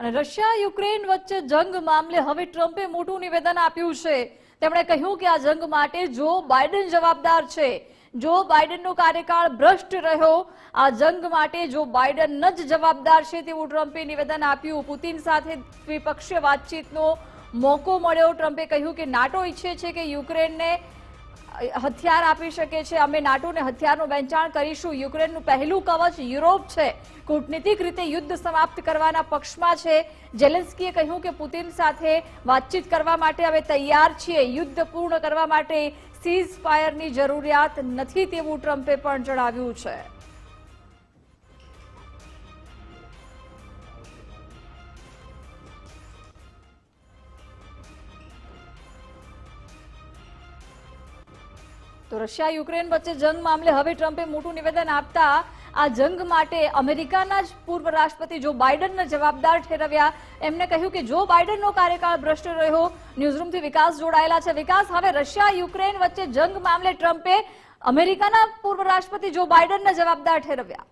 અને Russia Ukraine વચ્ચે જંગ મામલે હવે ટ્રમ્પે મોટું નિવેદન આપ્યું છે. તેમણે કહ્યું કે આ જંગ માટે જો બાઇડન જવાબદાર છે, જો બાઇડનનો કાર્યકાળ ભ્રષ્ટ રહ્યો, આ જંગ માટે જો બાઇડન જ જવાબદાર છે તેવું ટ્રમ્પે નિવેદન આપ્યું. પુતિન સાથે દ્વિપક્ષીય વાતચીતનો મોકો મળ્યો. ટ્રમ્પે કહ્યું કે નાટો ઈચ્છે છે કે યુક્રેનને હથિયાર આપી શકે છે. અમે નાટોને હથિયારનું વેચાણ કરીશું. યુક્રેનનું પહેલું કવચ યુરોપ છે. કૂટનીતિક રીતે યુદ્ધ સમાપ્ત કરવાના પક્ષમાં છે. જેલેન્સ્કીએ કહ્યું કે પુતિન સાથે વાતચીત કરવા માટે અમે તૈયાર છીએ. યુદ્ધ પૂર્ણ કરવા માટે સીઝ ફાયરની જરૂરિયાત નથી તેવું ટ્રમ્પે પણ જણાવ્યું છે. તો રશિયા યુક્રેન વચ્ચે જંગ મામલે હવે ટ્રમ્પે મોટું નિવેદન આપતા આ જંગ માટે અમેરિકાના જ પૂર્વ રાષ્ટ્રપતિ જો બાઇડનને જવાબદાર ઠેરવ્યા. એમને કહ્યું કે જો બાઇડનનો કાર્યકાળ ભ્રષ્ટ રહ્યો, ન્યૂઝરૂમથી વિકાસ જોડાયેલા છે. વિકાસ હવે રશિયા યુક્રેન વચ્ચે જંગ મામલે ટ્રમ્પે અમેરિકાના પૂર્વ રાષ્ટ્રપતિ જો બાઇડનને જવાબદાર ઠેરવ્યા.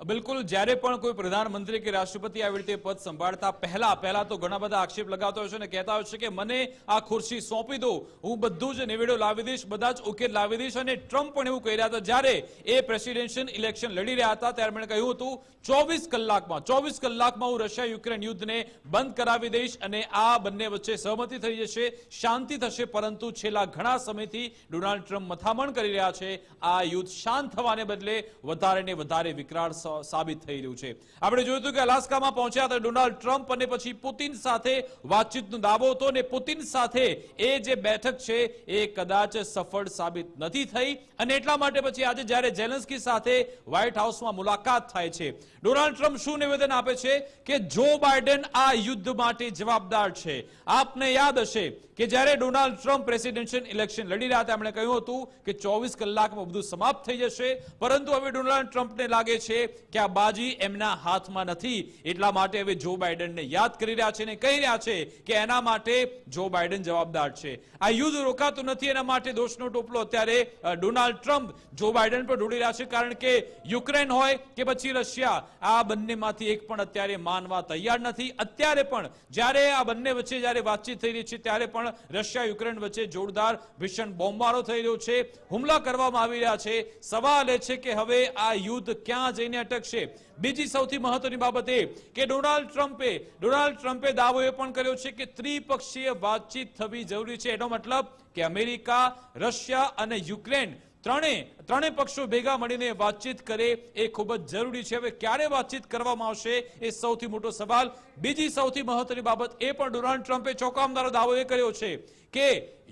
બિલકુલ, જ્યારે પણ કોઈ પ્રધાનમંત્રી કે રાષ્ટ્રપતિ આવી રીતે પદ સંભાળતા પહેલા પહેલા તો ઘણા બધા આક્ષેપ લગાવતા હોય છે અને કહેતા હોય છે કે મને આ ખુરશી સોંપી દો, હું બધું જ નિવેડો લાવી દઈશ, બધા જ ઉકેલ લાવી દઈશ અને ટ્રમ્પ પણ એવું કહી રહ્યા હતા. જ્યારે એ પ્રેસિડેન્શિયલ ઇલેક્શન લડી રહ્યા હતા, ત્યારે મેં કહ્યું હતું, ચોવીસ કલાકમાં ચોવીસ કલાકમાં હું રશિયા યુક્રેન યુદ્ધને બંધ કરાવી દઈશ અને આ બંને વચ્ચે સહમતિ થઈ જશે, શાંતિ થશે, પરંતુ છેલ્લા ઘણા સમયથી ડોનાલ્ડ ટ્રમ્પ મથામણ કરી રહ્યા છે. આ યુદ્ધ શાંત થવાને બદલે વધારે ને વધારે વિકરાળ સાબિત થઈ રહ્યું છે. આપણે જોયું હતું કે અલાસ્કામાં પહોંચ્યા હતા ડોનાલ્ડ ટ્રમ્પ અને પછી પુતિન સાથે વાતચીતનો દાવો હતો અને પુતિન સાથે એ જે બેઠક છે એ કદાચ સફળ સાબિત નથી થઈ અને એટલા માટે પછી આજે જ્યારે જેલેન્સ્કી સાથે વ્હાઇટ હાઉસમાં મુલાકાત થાય છે. ડોનાલ્ડ ટ્રમ્પ શું નિવેદન આપે છે કે જો બાઇડન આ યુદ્ધ માટે જવાબદાર છે? આપને યાદ હશે કે જ્યારે ડોનાલ્ડ ટ્રમ્પ પ્રેસિડેન્શિયલ ઇલેક્શન લડી રહ્યા હતા એમણે કહ્યું હતું કે ચોવીસ કલાકમાં બધું સમાપ્ત થઈ જશે, પરંતુ હવે ડોનાલ્ડ ટ્રમ્પને લાગે છે કે આ બાજી એમના હાથમાં નથી. એટલા માટે હવે જો બાઇડનને યાદ કરી રહ્યા છે અને કહી રહ્યા છે કે એના માટે જો બાઇડન જવાબદાર છે. આ યુદ્ધ રોકાતું નથી, એના માટે દોષનો ટોપલો અત્યારે ડોનાલ્ડ ટ્રમ્પ જો બાઇડન પર ઢોળી રહ્યા છે. કારણ કે યુક્રેન હોય કે પછી રશિયા, આ બંનેમાંથી એક પણ અત્યારે માનવા તૈયાર નથી. અત્યારે પણ, જ્યારે આ બંને વચ્ચે જ્યારે વાતચીત થઈ રહી છે, ત્યારે પણ રશિયા યુક્રેન વચ્ચે જોરદાર ભીષણ બોમ્બારો થઈ રહ્યો છે. હુમલા કરવામાં આવી રહ્યા છે. સવાલ એ છે કે હવે આ યુદ્ધ ક્યાં જઈને અટકશે બીજી સૌથી મહત્વની બાબત એ કે ડોનાલ્ડ ટ્રમ્પે ડોનાલ્ડ ટ્રમ્પે દાવો એ પણ કર્યો છે કે ત્રિપક્ષીય વાતચીત થવી જરૂરી છે. એનો મતલબ કે અમેરિકા, રશિયા અને યુક્રેન ત્રણે ત્રણે પક્ષો ભેગા મળીને વાતચીત કરે એ ખૂબ જ જરૂરી છે. હવે ક્યારે વાતચીત કરવામાં આવશે એ સૌથી મોટો સવાલ. બીજી સૌથી મહત્વની બાબત એ પણ ડોનાલ્ડ ટ્રમ્પે ચોંકાવનારો દાવો એ કર્યો છે કે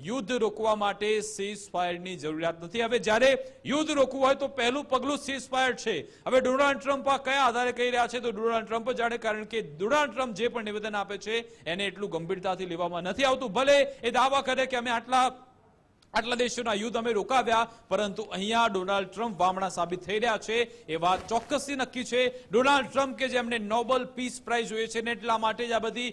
યુદ્ધ રોકવા માટે સીઝ ફાયરની જરૂરિયાત નથી. હવે જ્યારે યુદ્ધ રોકવું હોય તો પહેલું પગલું સીઝ ફાયર છે. હવે ડોનાલ્ડ ટ્રમ્પ આ કયા આધારે કહી રહ્યા છે? તો ડોનાલ્ડ ટ્રમ્પ જાણે, કારણ કે ડોનાલ્ડ ટ્રમ્પ જે પણ નિવેદન આપે છે, એને એટલું ગંભીરતાથી લેવામાં નથી આવતું. ભલે એ દાવા કરે કે અમે આટલા આટલા દેશોના યુદ્ધ અમે રોકાવ્યા, પરંતુ અહીંયા ડોનાલ્ડ ટ્રમ્પ વામણા સાબિત થઈ રહ્યા છે. એ વાત ચોક્કસથી નક્કી છે. ડોનાલ્ડ ટ્રમ્પ કે જેમને નોબલ પીસ પ્રાઇઝ જોઈએ છે ને એટલા માટે જ આ બધી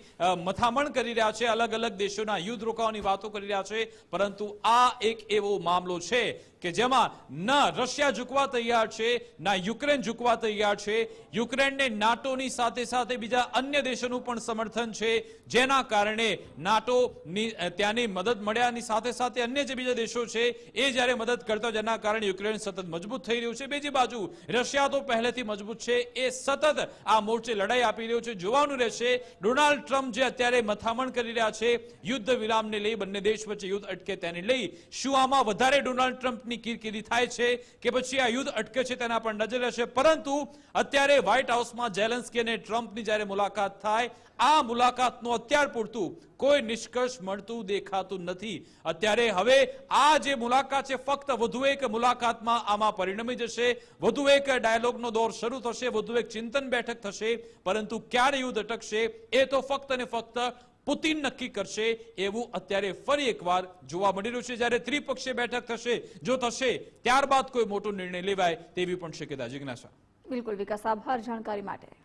મથામણ કરી રહ્યા છે. અલગ અલગ દેશોના યુદ્ધ રોકાવાની વાતો કરી રહ્યા છે. પરંતુ આ એક એવો મામલો છે કે જેમાં ના રશિયા ઝૂકવા તૈયાર છે, ના યુક્રેન ઝૂકવા તૈયાર છે. યુક્રેનને નાટોની સાથે સાથે બીજા અન્ય દેશોનું પણ સમર્થન છે, જેના કારણે નાટોની ત્યાંની મદદ મળ્યાની સાથે સાથે અન્ય જે બીજા દેશો છે, એ જ્યારે મદદ કરતા જેના કારણે યુક્રેન સતત મજબૂત થઈ રહ્યું છે. બીજી બાજુ, રશિયા તો પહેલેથી મજબૂત છે, એ સતત આ મોરચે લડાઈ આપી રહ્યો છે, જોવાનું રહેશે. ડોનાલ્ડ ટ્રમ્પ જે અત્યારે મથામણ કરી રહ્યા છે, યુદ્ધ વિરામને લઈ બંને દેશ વચ્ચે યુદ્ધ અટકે તેને લઈ, શું આમાં વધારે ડોનાલ્ડ ટ્રમ્પની કિરકિરી થાય છે કે પછી આ યુદ્ધ અટકે છે તેના પર નજર રહેશે. પરંતુ અત્યારે વ્હાઇટ હાઉસમાં જેલેન્સ્કી અને ટ્રમ્પની જ્યારે મુલાકાત થાય, આ મુલાકાતનું અત્યાર પૂરતું કોઈ નિષ્કર્ષ મળતું દેખાતું નથી. અત્યારે હવે આ જે મુલાકાત છે, ફક્ત વધુ એક મુલાકાતમાં આમાં પરિણમી જશે. વધુ એક ડાયલોગનો દોર શરૂ થશે, વધુ એક ચિંતન બેઠક થશે. પરંતુ ક્યારે યુદ્ધ અટકશે, એ તો ફક્ત અને ફક્ત પુતિન નક્કી કરશે એવું અત્યારે ફરી એકવાર જોવા મળી રહ્યું છે. જ્યારે ત્રિપક્ષીય બેઠક થશે, જો થશે, ત્યારબાદ કોઈ મોટો નિર્ણય લેવાય તેવી પણ શક્યતા જિજ્ઞાસા. બિલકુલ વિકાસ, આભાર, જાણકારી માટે.